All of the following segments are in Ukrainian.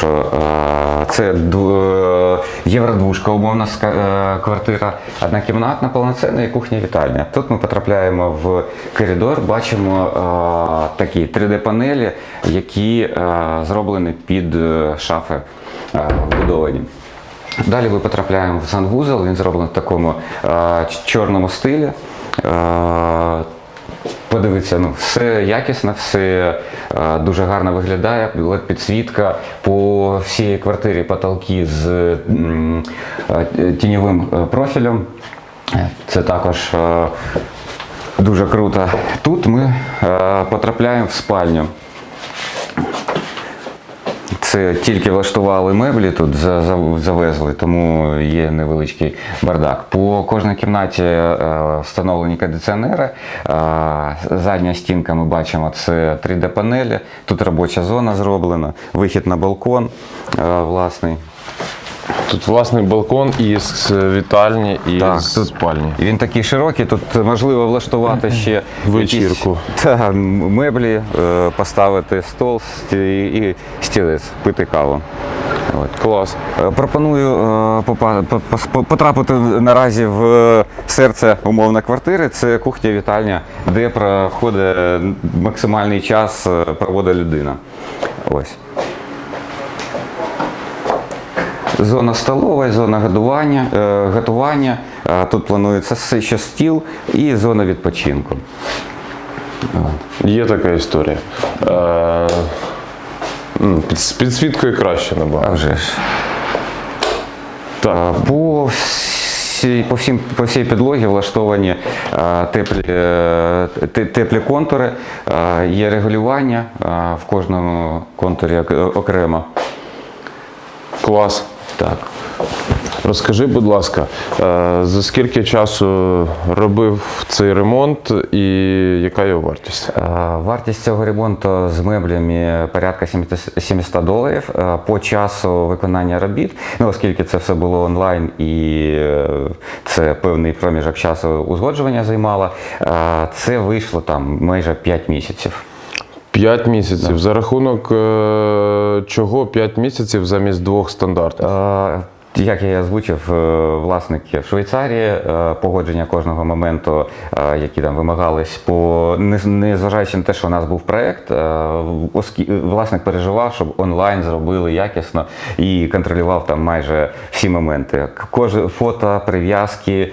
Перепрошую, е, це е, євродвушка, умовна е, квартира, однокімнатна, повноцінна і кухня вітальня. Тут ми потрапляємо в коридор, бачимо такі 3D-панелі, які зроблені під шафи вбудовані. Далі ми потрапляємо в санвузол, він зроблений в такому чорному стилі. Подивіться, ну все якісно, все е, дуже гарно виглядає. підсвітка по всій квартирі потолки з е, е, тіньовим е, профілем. Це також е, дуже круто. Тут ми е, потрапляємо в спальню. Це тільки влаштували меблі, тут за- за- завезли, тому є невеличкий бардак. По кожній кімнаті е, встановлені кондиціонери. Е, Задня стінка ми бачимо, це 3D-панелі. Тут робоча зона зроблена, вихід на балкон е, власний. Тут власний балкон із вітальні і Так, з спальні. І він такий широкий, тут можливо влаштувати ще Вечірку. якісь, та, меблі, е, поставити стол і стілець, пити каву. От. Клас. Е, Пропоную е, потрапити наразі в серце умовно квартири. Це кухня вітальня, де проходить максимальний час проводить людина. Ось. Зона столова, зона годування, е, готування. Е, Тут планується ще стіл і зона відпочинку. Є така історія. Е, з підсвіткою краще А набагато. вже ж. Так. По всій, по, всім, по всій підлогі влаштовані е, теплі, е, те- теплі контури, е, є регулювання е, в кожному контурі окремо. Клас. Так. Розкажи, будь ласка, е, за скільки часу робив цей ремонт і яка його вартість? Е, Вартість цього ремонту з меблями порядка 700 700 доларів. Е, По часу виконання робіт, ну оскільки це все було онлайн і це певний проміжок часу узгоджування займало, це вийшло там майже 5 місяців. П'ять місяців. За рахунок е, чого п'ять місяців замість двох стандартів? Е, Як я і озвучив, е, власники в Швейцарії е, погодження кожного моменту, е, які там вимагались, по не- незважаючи на те, що у нас був проект, власник переживав, щоб онлайн зробили якісно і контролював там майже всі моменти. Кожне фото, прив'язки,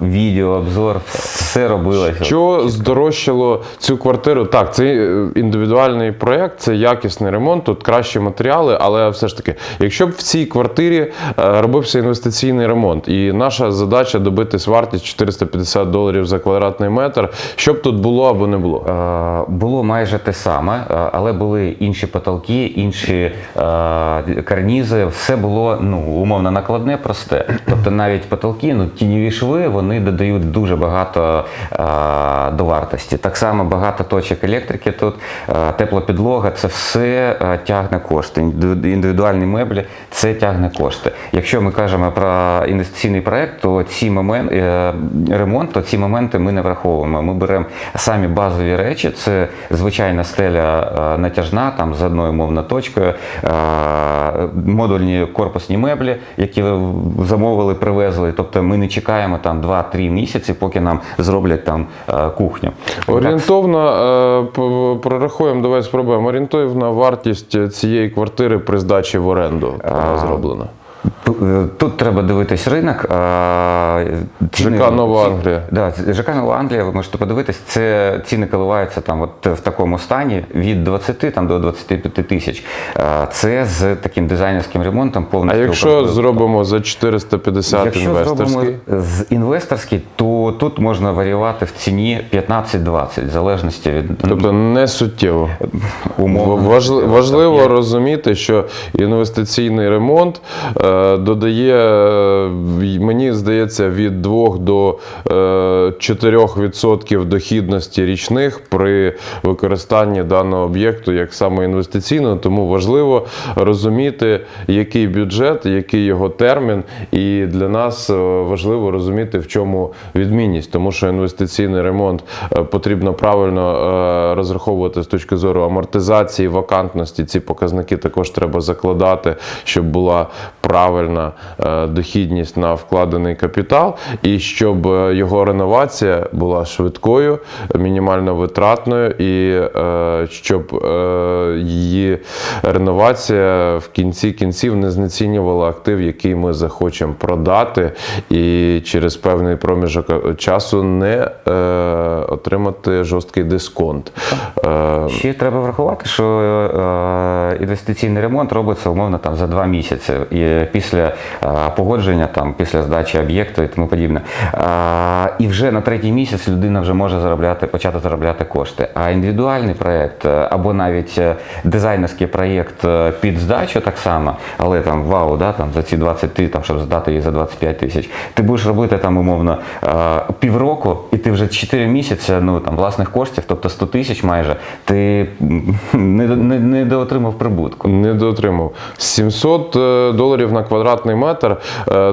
відео, обзор, все робилося. Що здорожчало цю квартиру? Так, це індивідуальний проєкт, це якісний ремонт, тут кращі матеріали, але все ж таки, якщо б в цій квартирі робився інвестиційний ремонт, і наша задача добитись вартість 450 доларів за квадратний метр, що б тут було або не було? Е, Було майже те саме, е, але були інші потолки, інші е, карнізи. Все було ну умовно накладне, просте. Тобто навіть потолки, ну тіньові шви, вони додають дуже багато е, до вартості. Так само багато точок електрики тут, е, тепла підлога, це все е, тягне кошти. Інди- Індивідуальні меблі це тягне кошти. Якщо ми кажемо про інвестиційний проект, то ці моменти ремонт, то ці моменти ми не враховуємо. Ми беремо самі базові речі, це звичайна стеля е, натяжна, там з одною мовно точкою, е, модульні корпусні меблі, які ви замовили, привезли. Тобто ми не чекаємо там 2-3 місяці, поки нам зроблять там е, кухню. Орієнтовно е, прорахуємо, давай спробуємо. Орієнтовна вартість цієї квартири при здачі в оренду е, зроблена. Ту- Тут треба дивитись ринок. ціни- ЖК Нова Англія. Да, ЖК Нова Англія, ви можете подивитись, це ціни коливаються там от в такому стані від 20 там, до 25 тисяч. Це з таким дизайнерським ремонтом А якщо укомплектовано. зробимо за 450 Якщо інвесторський? зробимо з інвесторський, то тут можна варіювати в ціні 15-20, в залежності від ну, Тобто не суттєво. умов. Важли- Важливо розуміти, що інвестиційний ремонт е, додає, е, мені здається, від 2 до е, 4% дохідності річних при використанні даного об'єкту як саме інвестиційного. Тому важливо розуміти, який бюджет, який його термін, і для нас е, важливо розуміти, в чому відмінність, тому що інвестиційний ремонт е, потрібно правильно е, розраховувати з точки зору амортизації, вакантності. Ці показники також треба закладати, щоб була правильна е, дохідність на вкладений капітал, і щоб е, його реновація була швидкою, мінімально витратною, і е, щоб її реновація в кінці кінців не знецінювала актив, який ми захочемо продати, і через певний проміжок часу не отримати жорсткий дисконт. Ще треба врахувати, що інвестиційний ремонт робиться умовно там за два місяці. І після е, погодження, там після здачі об'єкту і тому подібне. І вже на третій місяць людина вже може заробляти, почати заробляти кошти. А індивідуальний проєкт е, або навіть е, дизайнерський проєкт е, під здачу так само, але там вау, да, там за ці 20 ти, там, щоб здати її за 25 тисяч. Ти будеш робити там умовно півроку, і ти вже 4 місяці ну, там, власних коштів, тобто 100 тисяч майже, ти не, не, не доотримав прибутку. Не дотримав. 700 е, доларів на квадратний метр.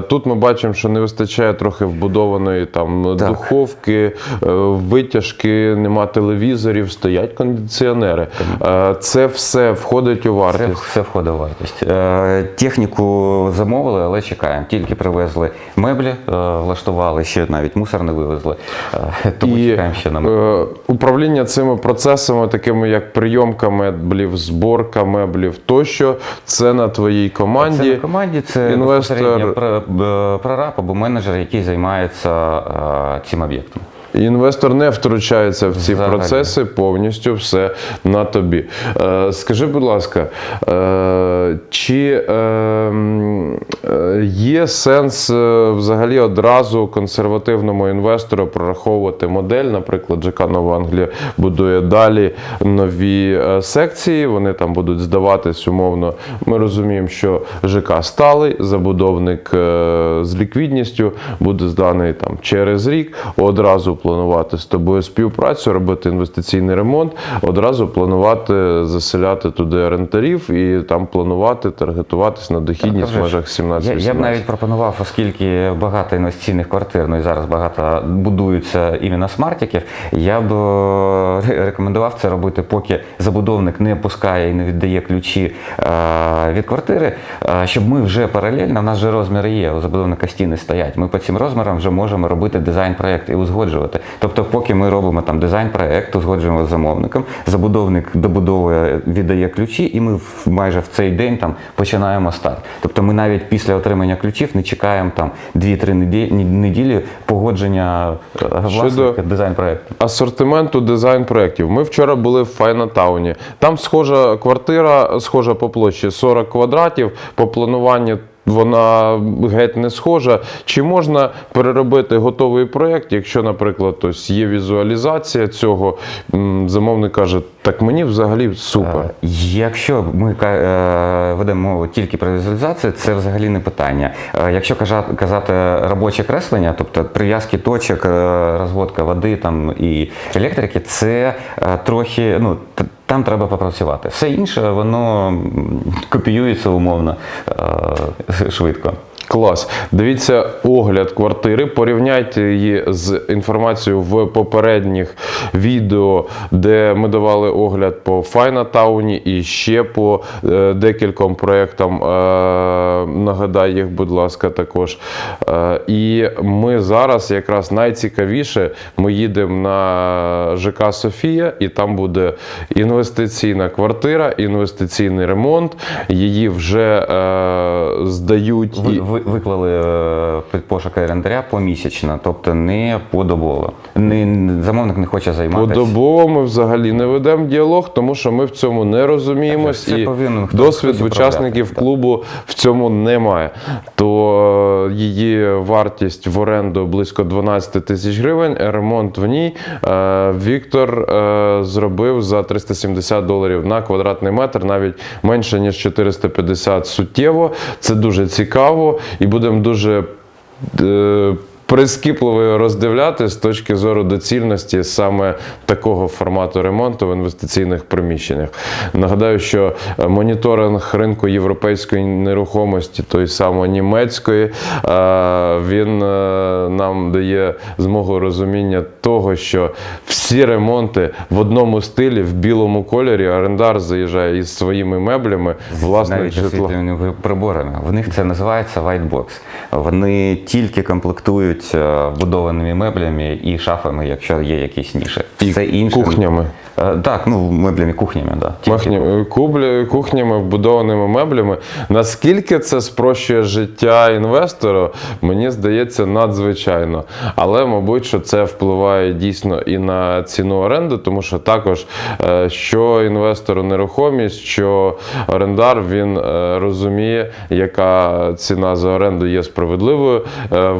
Тут ми бачимо, що не вистачає трохи вбудованої там Так. духовки, е, витяжки, нема телевізорів, стоять кондиціонери. Е, Це все входить у Це вартість. все входить в вартість. Е, техніку замовили, але чекаємо. Тільки привезли меблі, влаштували, ще навіть мусор не вивезли. Тому І чекаємо ще на меблі. управління цими процесами, такими як прийомка меблів, зборка меблів тощо, це на твоїй Це команді. на команді, це інвестор- прораб або менеджер, який займається цим об'єктом. Інвестор не втручається в ці Взагалі. процеси, повністю все на тобі. Е, скажи, будь ласка, е, чи е, е, є сенс е, взагалі одразу консервативному інвестору прораховувати модель? Наприклад, ЖК Нова Англія будує далі нові е, секції, вони там будуть здаватись умовно. Ми розуміємо, що ЖК сталий, забудовник з ліквідністю буде зданий там через рік. Одразу планувати з тобою співпрацю, робити інвестиційний ремонт, одразу планувати заселяти туди орендарів і там планувати таргетуватись на дохідність в межах 17 Я, я б навіть пропонував, оскільки багато інвестиційних квартир, ну і зараз багато будуються іменно смартиків, я б е, рекомендував це робити, поки забудовник не пускає і не віддає ключі е, від квартири, е, щоб ми вже паралельно, в нас вже розміри є, у забудовника стіни стоять. Ми по цим розмірам вже можемо робити дизайн-проект і узгоджувати. Тобто, поки ми робимо там дизайн-проект, узгоджуємо з замовником, забудовник добудовує, віддає ключі, і ми в- майже в цей день там починаємо старт. Тобто ми навіть після отримання ключів не чекаємо там 2-3 неділі, погодження е, власника дизайн-проекту. Асортименту дизайн проєктів. Ми вчора були в Файнатауні. Там схожа квартира, схожа по площі 40 квадратів, по плануванню. Вона геть не схожа. Чи можна переробити готовий проєкт, якщо, наприклад, ось є візуалізація цього, замовник каже, так мені взагалі супер. Е, Якщо ми е, ведемо мову тільки про візуалізацію, це взагалі не питання. Е, Якщо казати робоче креслення, тобто прив'язки точок, розводка води там і електрики, це трохи ну. Там треба попрацювати. Все інше, воно копіюється умовно швидко. Клас. Дивіться огляд квартири. Порівняйте її з інформацією в попередніх відео, де ми давали огляд по Файнатауні і ще по е, декільком проєктам. Е, нагадай їх, будь ласка, також. Е, і ми зараз якраз найцікавіше. Ми їдемо на ЖК Софія, і там буде інвестиційна квартира, інвестиційний ремонт. Її вже е, здають. Ви, і- ви, виклали е, пошук орендаря помісячно, тобто не подобово. Не, замовник не хоче займатися. Подобово ми взагалі не ведемо діалог, тому що ми в цьому не розуміємось, і повинен досвід учасників управляти, клубу в цьому немає. То е, її вартість в оренду близько 12 тисяч гривень. Ремонт в ній е, Віктор зробив за 370 доларів на квадратний метр, навіть менше ніж 450 суттєво. Це дуже цікаво. І будемо дуже. Е, Прискіпливо роздивляти з точки зору доцільності саме такого формату ремонту в інвестиційних приміщеннях. Нагадаю, що е, моніторинг ринку європейської нерухомості, той самої німецької, е, він е, нам дає змогу розуміння того, що всі ремонти в одному стилі, в білому кольорі, орендар заїжджає із своїми меблями, власне житло. приборами. В них це називається white box. Вони тільки комплектують е, вбудованими меблями і шафами, якщо є якісь ніші. І Все інше кухнями. Е, Так, ну меблями, кухнями, да. Тільки кухнями, вбудованими меблями. Наскільки це спрощує життя інвестору, мені здається, надзвичайно. Але, мабуть, що це впливає дійсно і на ціну оренди, тому що також е, що інвестору нерухомість, що орендар він е, розуміє, яка ціна за оренду є справедливою, е,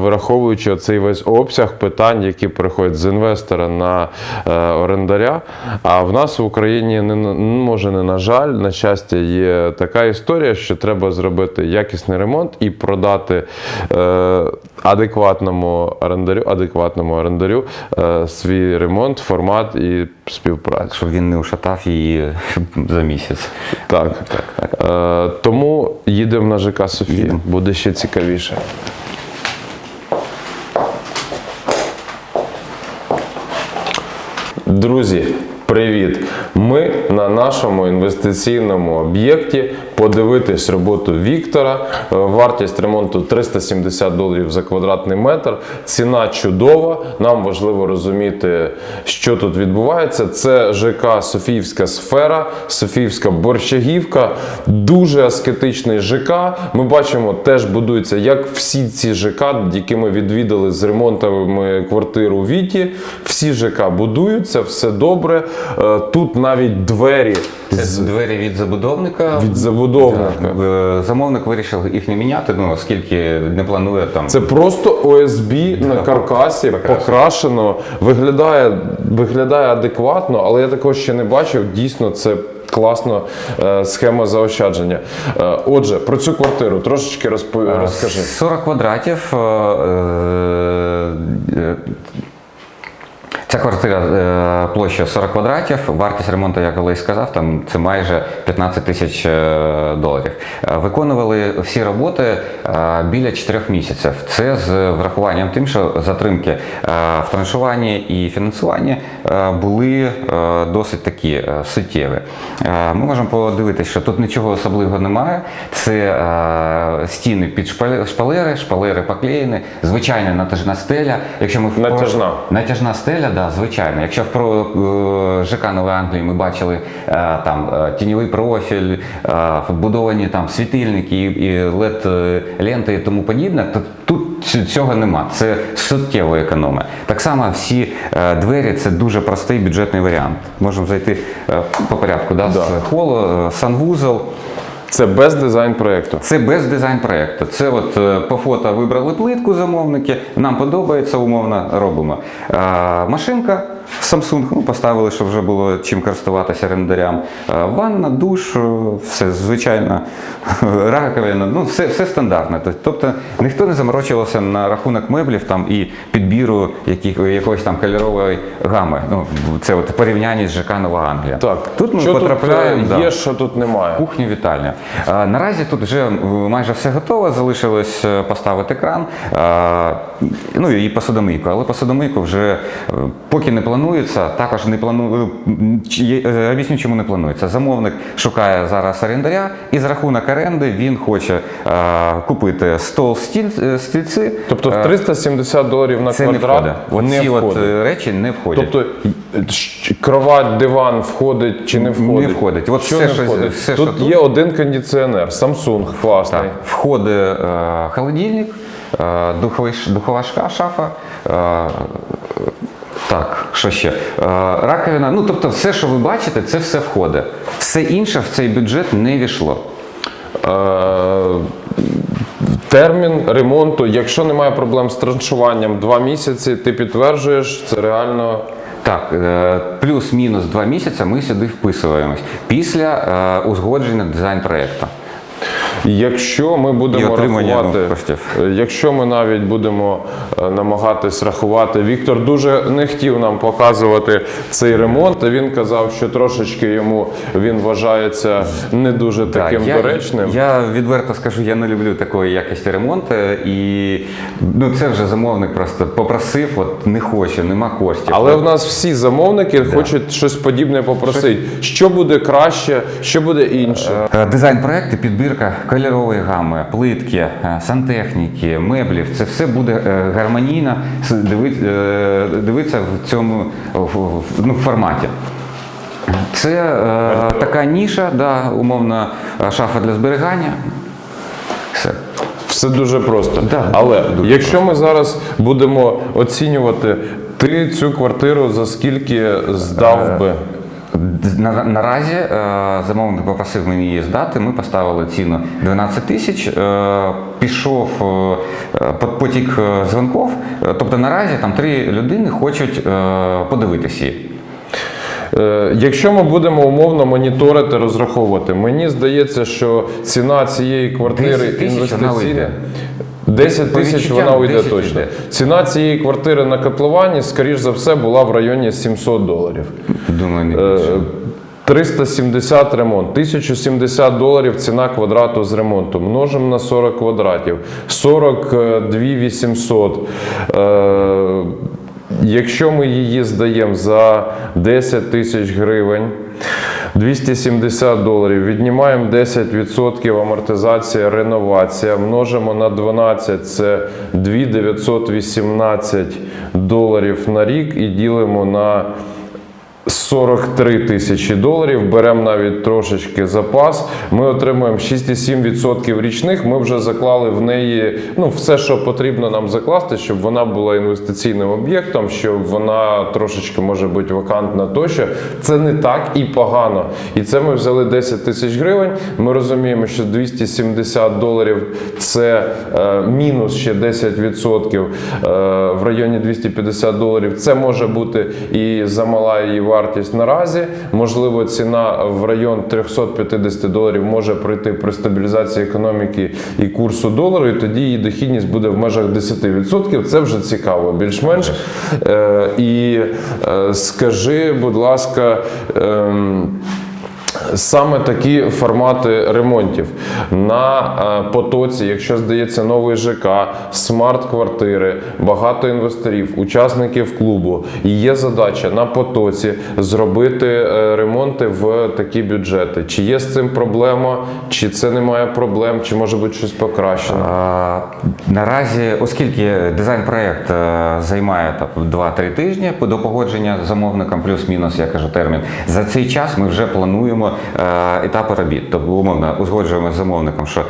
враховуючи цей весь обсяг питань, які приходять з інвестора на е, орендаря. А в нас в Україні не може не на жаль, на щастя, є така історія, що треба зробити якісний ремонт і продати е, адекватному орендарю, адекватному орендарю е, свій ремонт, формат і співпрацю. щоб він не ушатав її за місяць. Так. Е, тому їдемо на ЖК Софія. Буде ще цікавіше. Друзі, привіт! Ми на нашому інвестиційному об'єкті подивитись роботу Віктора. Е, Вартість ремонту 370 доларів за квадратний метр. Ціна чудова. Нам важливо розуміти, що тут відбувається. Це ЖК Софіївська сфера, Софіївська борщагівка. Дуже аскетичний ЖК. Ми бачимо, теж будується, як всі ці ЖК, які ми відвідали з ремонтами квартир у Віті. Всі ЖК будуються, все добре. Е, Тут навіть двері Це двері від забудовника. від забудовника. Так, е, Замовник вирішив їх не міняти, ну оскільки не планує там. Це просто ОСБ на каркасі, покрашено, виглядає, виглядає адекватно, але я такого ще не бачив. Дійсно, це класна е, схема заощадження. Отже, про цю квартиру трошечки розпо... розкажи. 40 квадратів. Ця квартира е, площа 40 квадратів, вартість ремонту, я колись сказав, там це майже 15 тисяч е, доларів. Е, Виконували всі роботи біля 4 місяців. Це з врахуванням тим, що затримки в траншуванні і фінансуванні були досить такі суттєві. Ми можемо подивитися, що тут нічого особливого немає. Це стіни під шпале- шпалери, шпалери поклеєні, звичайна натяжна стеля. Якщо ми Натяжна. Натяжна стеля, да, звичайно. Якщо в про е, ЖК Нової Англії ми бачили е, там е, тіньовий профіль, вбудовані там світильники і, led ленти і тому подібне, то тут цього нема. Це суттєво економія. Так само всі двері це дуже простий бюджетний варіант. Можемо зайти по порядку, да, Да. з холу, санвузол. Це без дизайн проєкту. Це без дизайн проєкту. Це от е, по фото вибрали плитку замовники, нам подобається, умовно робимо. А, машинка Samsung, ну, поставили, щоб вже було чим користуватися орендарям. Ванна, душ, е, все звичайно, раковина, ну все, все стандартне. Тобто ніхто не заморочувався на рахунок меблів там і підбіру яких, якоїсь там кольорової гами. Ну, це от порівняння з ЖК Нова Англія. Так, тут ми що потрапляємо. тут е, да. що тут немає. Кухню вітальня. Е, Наразі тут вже майже все готово. Залишилось е, поставити кран. е, Ну і посудомийку. Але посудомийку вже е, поки не планується, також не планую. м, чи є- е, Об'ясню, чому не планується. Замовник шукає зараз орендаря, і за рахунок оренди він хоче е, купити стол стіль, е, стільці. Тобто Е, в 350 доларів на це не квадрат входить. не Оці от входить. е, речі не входять. Тобто е, кровать, диван входить чи не входить? Не входить. От що все, не входить? все, тут що тут. є один кондиціонер, Samsung, класний. Так, входить е, холодильник, е, духова шафа. Е, так, що ще? Е, раковина. Ну, тобто, все, що ви бачите, це все входить. Все інше в цей бюджет не війшло. Е, Термін ремонту, якщо немає проблем з траншуванням, два місяці, ти підтверджуєш, це реально. Так, е, плюс-мінус два місяці ми сюди вписуємось після узгодження дизайн проєкту. Якщо ми будемо рахувати, ну. Е, Якщо ми навіть будемо е, намагатись рахувати, Віктор дуже не хотів нам показувати цей ремонт. Він казав, що трошечки йому він вважається не дуже таким я, доречним. Я відверто скажу, я не люблю такої якості ремонту, і ну це вже замовник просто попросив, от не хоче, нема коштів. Але в нас всі замовники хочуть щось подібне попросити. Що буде краще, що буде інше. Е, Дизайн проекту, підбірка кольорової гами, плитки, е, сантехніки, меблів це все буде е, гармонійно е, дивитися в цьому ну, форматі. Це е, така ніша, да, умовно, шафа для зберігання. Все. Все дуже просто. Да, Але дуже якщо ми зараз будемо оцінювати, ти цю квартиру за скільки здав би? На, наразі е, замовник попросив мені її здати. Ми поставили ціну 12 тисяч. Е, пішов е, потік е, дзвонків. Е, Тобто наразі там три людини хочуть е, подивитися її. Е, Якщо ми будемо умовно моніторити, розраховувати, мені здається, що ціна цієї квартири 10 тисяч вона інвестиційна. Вийде. 10 По тисяч відчуттям вона уйде 10 точно. йде. Ціна цієї квартири на котловані, скоріш за все, була в районі 700 доларів. Думаю, не Е, більше. 370 ремонт, 1070 доларів ціна квадрату з ремонту. Множимо на 40 квадратів. 42 800. Е, якщо ми її здаємо за 10 тисяч гривень, 270 доларів, віднімаємо 10% амортизація, реновація, множимо на 12, це 2918 доларів на рік і ділимо на 43 тисячі доларів. Беремо навіть трошечки запас. Ми отримуємо 6,7% річних. Ми вже заклали в неї ну, все, що потрібно нам закласти, щоб вона була інвестиційним об'єктом, щоб вона трошечки може бути вакантна тощо. Це не так і погано. І це ми взяли 10 тисяч гривень. Ми розуміємо, що 270 доларів це е, мінус ще 10% е, в районі 250 доларів. Це може бути і замала її вартість наразі. Можливо, ціна в район 350 доларів може пройти при стабілізації економіки і курсу долару, і тоді її дохідність буде в межах 10%. Це вже цікаво, більш-менш. Е, і е, скажи, будь ласка. Саме такі формати ремонтів на е, потоці, якщо здається новий ЖК, смарт-квартири, багато інвесторів, учасників клубу. І є задача на потоці зробити е, ремонти в такі бюджети. Чи є з цим проблема, чи це немає проблем, чи може бути щось покращено? А, Наразі, оскільки дизайн-проект е, займає там, 2-3 тижні до погодження з замовником, плюс-мінус, я кажу термін, за цей час ми вже плануємо е, етапи робіт. Тобто, умовно, узгоджуємо з замовником, що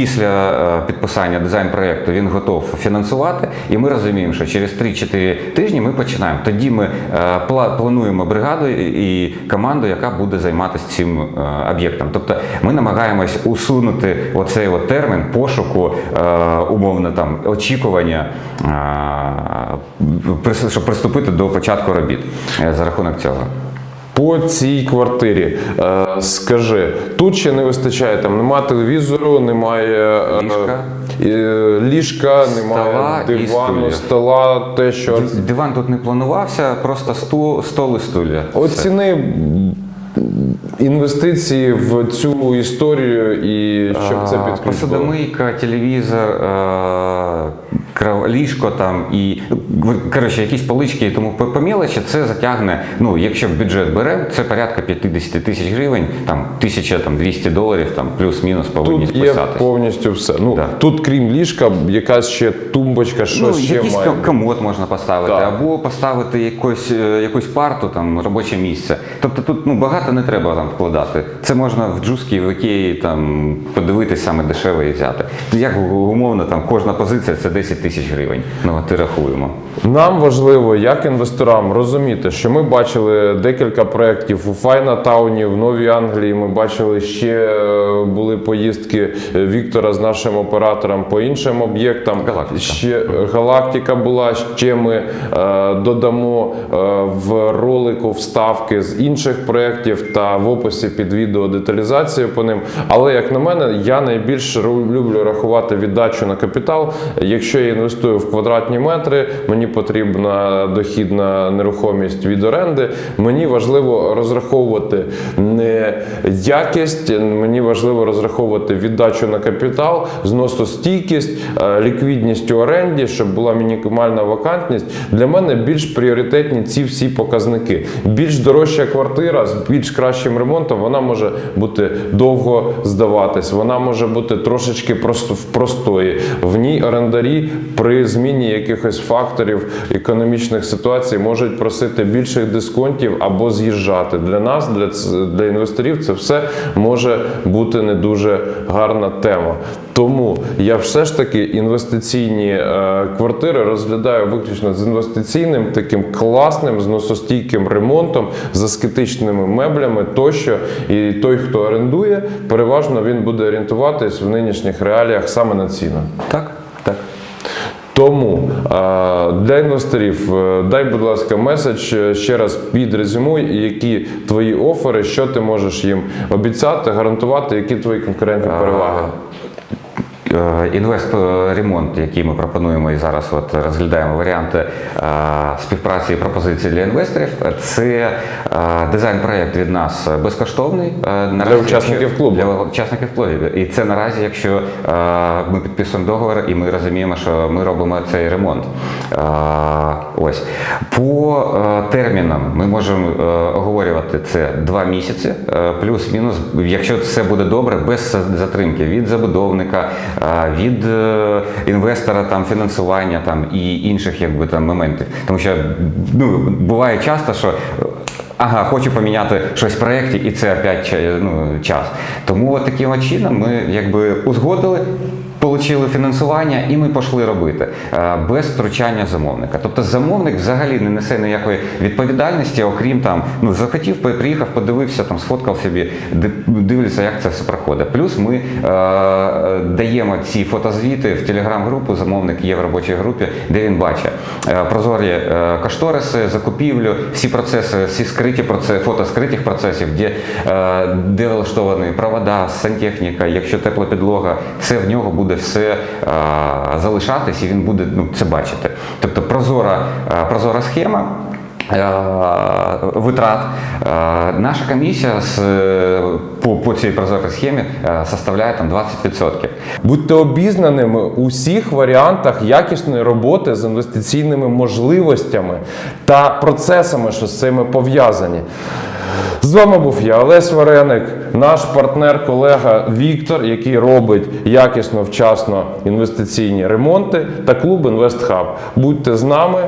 після е, підписання дизайн-проекту він готов фінансувати, і ми розуміємо, що через 3-4 тижні ми починаємо. Тоді ми е, плануємо бригаду і команду, яка буде займатися цим об'єктом. Тобто ми намагаємось усунути оцей от термін пошуку, умовно там очікування, щоб приступити до початку робіт за рахунок цього. По цій квартирі е, скажи, тут ще не вистачає там, немає телевізору, немає е, Ліжка. е, ліжка, Стола немає дивану, стулья. стола, те, що Диван тут не планувався, просто стул, стол і стулья. Оціни інвестиції в цю історію і щоб це підключило. Посудомийка, телевізор, ліжко там і коротше, якісь полички і тому по, мелочі це затягне. Ну, якщо бюджет бере, це порядка 50 тисяч гривень, там 1200 доларів, там плюс-мінус повинні Тут є повністю все. Ну Да. тут, крім ліжка, якась ще тумбочка, щось Ну, ще якийсь має. ком- комод можна поставити, Так. або поставити якусь, е, якусь парту, там робоче місце. Тобто тут ну, багато не треба там вкладати. Це можна в джузки, в ікеї там подивитись саме дешеве і взяти. Як умовно, там кожна позиція це 10 10 тисяч гривень. Ну от і рахуємо. Нам важливо, як інвесторам, розуміти, що ми бачили декілька проєктів у Файнатауні, в Новій Англії. Ми бачили ще е, були поїздки Віктора з нашим оператором по іншим об'єктам. Галактика. Ще галактика була. Ще ми е, додамо е, в ролику вставки з інших проєктів та в описі під відео деталізацію по ним. Але як на мене, я найбільше люблю рахувати віддачу на капітал. Якщо інвестую в квадратні метри, мені потрібна дохідна нерухомість від оренди. Мені важливо розраховувати не якість, мені важливо розраховувати віддачу на капітал, зносостійкість, е, ліквідність у оренді, щоб була мінімальна вакантність. Для мене більш пріоритетні ці всі показники. Більш дорожча квартира з більш кращим ремонтом, вона може бути довго здаватись, вона може бути трошечки просто в простої. В ній орендарі при зміні якихось факторів економічних ситуацій можуть просити більших дисконтів або з'їжджати. Для нас, для, для інвесторів, це все може бути не дуже гарна тема. Тому я все ж таки інвестиційні е, квартири розглядаю виключно з інвестиційним, таким класним, зносостійким ремонтом, з аскетичними меблями тощо. І той, хто орендує, переважно він буде орієнтуватись в нинішніх реаліях саме на ціну. Так. Тому для інвесторів е, дай, будь ласка, меседж е, ще раз підрезюмуй, які твої офери, що ти можеш їм обіцяти, гарантувати, які твої конкурентні переваги. Е, Інвест-ремонт, який ми пропонуємо і зараз от розглядаємо варіанти е, співпраці і пропозиції для інвесторів, це е, дизайн-проєкт від нас безкоштовний. наразі, учасників якщо- клубу. Для учасників клубу. І це наразі, якщо ми підписуємо договір і ми розуміємо, що ми робимо цей ремонт. Ось. По термінам ми можемо оговорювати це два місяці, плюс-мінус, якщо все буде добре, без затримки від забудовника, від е, інвестора, там, фінансування там, і інших якби, там, моментів. Тому що ну, буває часто, що Ага, хочу поміняти щось в проєкті, і це опять ча- ну, час. Тому от таким чином ми якби узгодили. Отримали фінансування і ми пішли робити е, без втручання замовника. Тобто замовник взагалі не несе ніякої відповідальності, окрім там ну захотів, приїхав, подивився, там сфоткав собі, ди- дивиться, як це все проходить. Плюс ми е, даємо ці фотозвіти в телеграм-групу. Замовник є в робочій групі, де він бачить е, прозорі е, кошториси, закупівлю, всі процеси, всі скриті процеси, фото скритих процесів, де, е, де влаштовані провода, сантехніка, якщо тепла підлога, це в нього буде все е, залишатись і він буде ну, це бачити. Тобто прозора, е, прозора схема. е, Витрат наша комісія з по, по цій прозорій схемі е, составляє там 20%. Будьте обізнаними у всіх варіантах якісної роботи з інвестиційними можливостями та процесами, що з цими пов'язані. З вами був я, Олесь Вареник, наш партнер, колега Віктор, який робить якісно, вчасно інвестиційні ремонти та клуб InvestHub. Будьте з нами,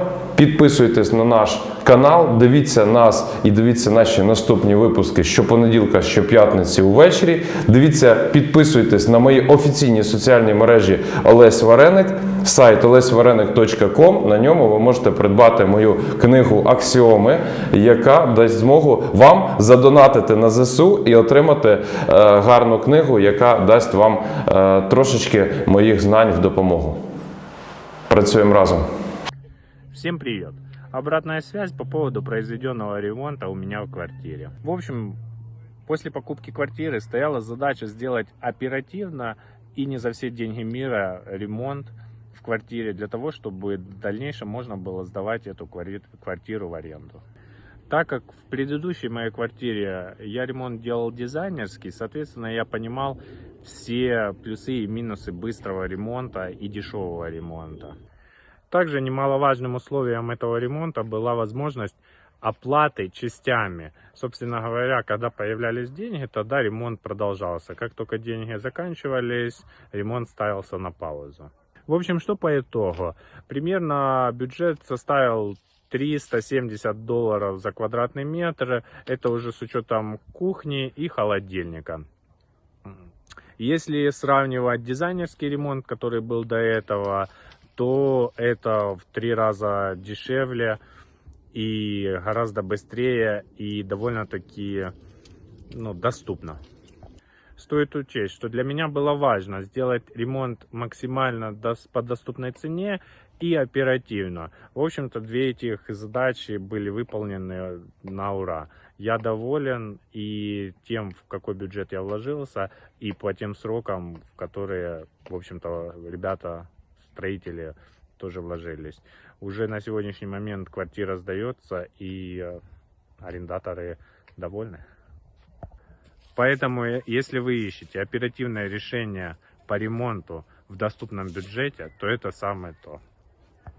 підписуйтесь на наш канал, дивіться нас і дивіться наші наступні випуски щопонеділка, щоп'ятниці увечері. Дивіться, підписуйтесь на мої офіційні соціальні мережі Олесь Вареник, сайт olesvarenik.com. На ньому ви можете придбати мою книгу Аксіоми, яка дасть змогу вам задонатити на ЗСУ і отримати е, гарну книгу, яка дасть вам е, трошечки моїх знань в допомогу. Працюємо разом. Всем привет! Обратная связь по поводу произведенного ремонта у меня в квартире. В общем, после покупки квартиры стояла задача сделать оперативно и не за все деньги мира ремонт в квартире для того, чтобы в дальнейшем можно было сдавать эту квартиру в аренду. Так как в предыдущей моей квартире я ремонт делал дизайнерский, соответственно, я понимал все плюсы и минусы быстрого ремонта и дешевого ремонта. Также немаловажным условием этого ремонта была возможность оплаты частями. Собственно говоря, когда появлялись деньги, тогда ремонт продолжался. Как только деньги заканчивались, ремонт ставился на паузу. В общем, что по итогу? Примерно бюджет составил 370 долларов за квадратный метр. Это уже с учетом кухни и холодильника. Если сравнивать дизайнерский ремонт, который был до этого, то это в три раза дешевле и гораздо быстрее и довольно-таки ну, доступно. Стоит учесть, что для меня было важно сделать ремонт максимально по доступной цене и оперативно. В общем-то, две этих задачи были выполнены на ура. Я доволен и тем, в какой бюджет я вложился, и по тем срокам, в которые, в общем-то, ребята, строители тоже вложились. Уже на сегодняшний момент квартира сдается, и э, арендаторы довольны. Поэтому, э, если вы ищете оперативное решение по ремонту в доступном бюджете, то это самое то.